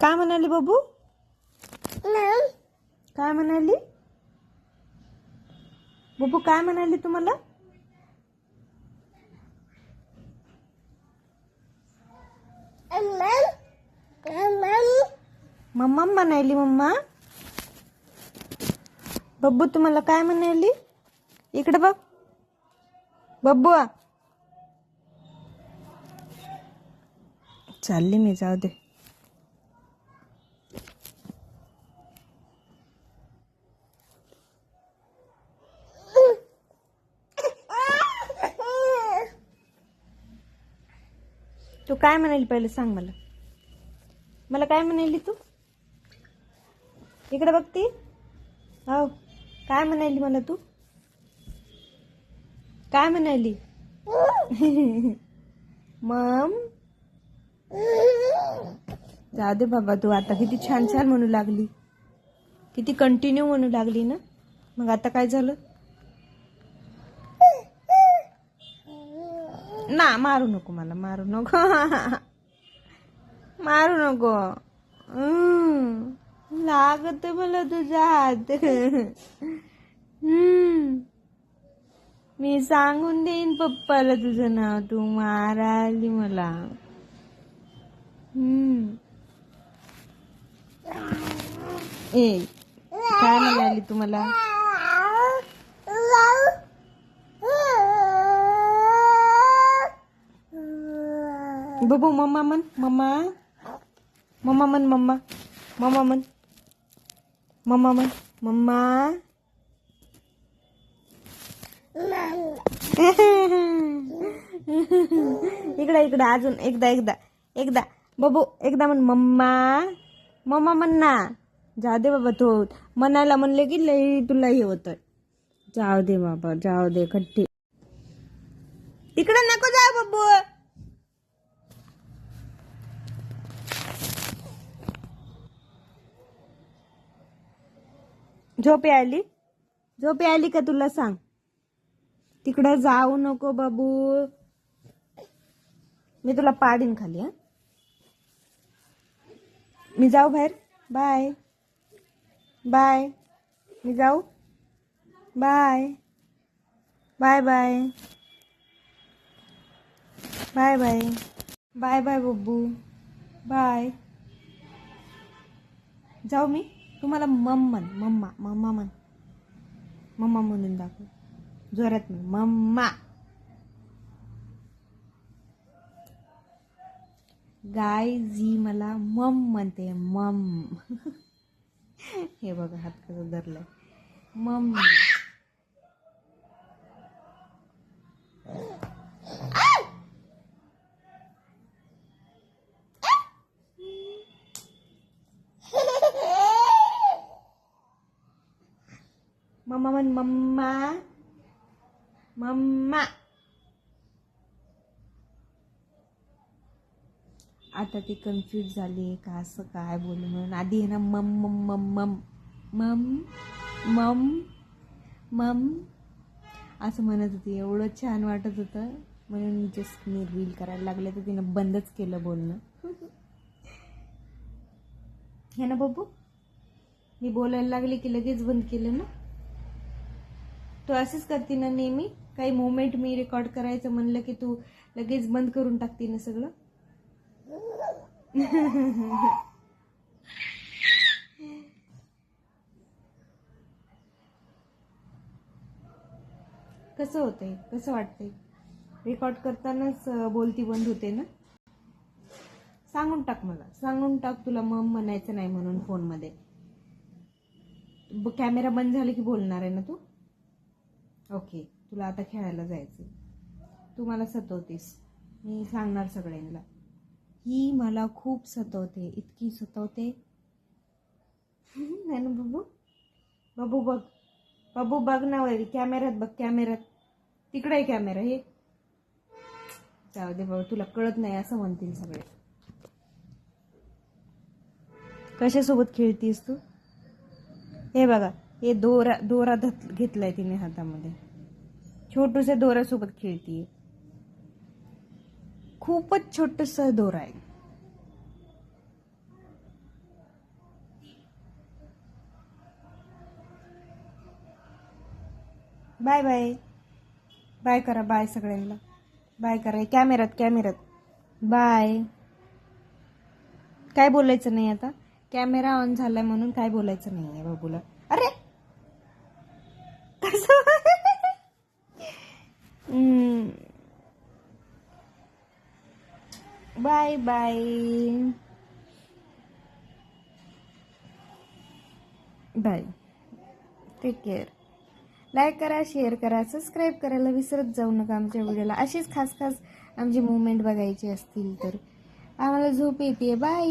काय म्हणाली बाबू? काय म्हणाली? बाबू काय म्हणाली तुम्हाला? मम्मा म्हणाली मम्मा. बब्बू तुम्हाला काय म्हणाली? इकडे बघ. बब्बू चालली मी जाऊ दे. तू काय म्हणाली पहिले सांग मला. मला काय म्हणाली तू? इकडे बघती हो काय म्हणाली मला तू? काय म्हणाली? मम. जाऊ दे बाबा तू आता किती छान छान म्हणू लागली. किती कंटिन्यू म्हणू लागली ना. मग आता काय झालं? ना मारू नको मला मारू नको. मारू नको. लागत मला तुझा हात. मी सांगून देईन पप्पाला तुझं नाव. तू माराली मला. ए काय म्हणाली तुम्हाला बबू मम्मा मन मम्मा मम्मा मन मम्मा मम्मा मन मम्मा मन मम्मा इकडं इकडं अजून एकदा एकदा एकदा. बबू एकदा म्हण मम्मा. मम्मा म्हण ना जाऊ दे बाबा तो. म्हणायला म्हणले की लई तुला हे होत जाऊ दे बाबा जाऊ दे खट्टी. इकडे नको जाऊ बाबू. झोपे आली? झोपे आली का तुला सांग? तिकडं जाऊ नको बाबू. मी तुला पाडीन खाली हा. मी जाऊ बाहेर? बाय. बाय. मी जाऊ? Bye. Bye bye. Bye bye. Bye bye Babbu bye. जाऊ मी? तुम्हाला मम म्हण मम्मा मम्मा म्हण. मम्मा म्हणून दाखव. जोरात म्हण मम्मा. गाय जी मला मम म्हणते मम. हे बघा हात कसं धरलंय. मम. मम्मा म्हण मम्मा मम्मा आता ती कन्फ्यूज झाली का असं काय बोलू म्हणून. आधी आहे ना मम मम मम मम मम मम मम. असं म्हणत होती. एवढं छान वाटत होतं. म्हणून जस्ट मी रील करायला लागले तर तिनं बंदच केलं बोलणं. हे ना बाबू मी बोलायला लागले की लगेच बंद केलं ना? तू असंच करते ना नेहमी. काही मोमेंट मी रेकॉर्ड करायचं म्हणलं की तू लगेच बंद करून टाकते ना सगळं? कसं होतंय? कसं वाटतंय? रेकॉर्ड करतानाच बोलती बंद होते ना? सांगून टाक मला. सांगून टाक तुला मम म्हणायचं नाही म्हणून फोनमध्ये ब- कॅमेरा बंद झाला की बोलणार आहे ना तू? ओके तुला आता खेळायला जायचं तू मला सतवतेस. मी सांगणार सगळ्यांना. ही मला खूप सतवते इतकी सतवते. नाही ना बाबू? बाबू बघ. बाबू बघ ना वरी कॅमेऱ्यात बघ कॅमेऱ्यात. तिकडे आहे कॅमेरा हे. जाऊ दे बाबा तुला कळत नाही असं म्हणतील सगळे. कशासोबत खेळतीस तू? हे बघा. हे दोरा दोरा धत घेतलाय तिने हातामध्ये. छोटूस दोऱ्यासोबत खेळतीये खूपच छोटस दोरा आहे. Bye bye. बाय करा बाय सगळ्यांना. बाय करा कॅमेरात कॅमेरात बाय. काय बोलायचं नाही आता? कॅमेरा ऑन झालाय म्हणून काय बोलायचं नाही आहे बाबूला. अरे! Bye bye. Bye. Take care like करा शेअर करा सबस्क्राईब करायला विसरत जाऊ नका आमच्या व्हिडिओला अशीच खास खास आमची मुवमेंट बघायची असतील तर. आम्हाला झोप येते बाय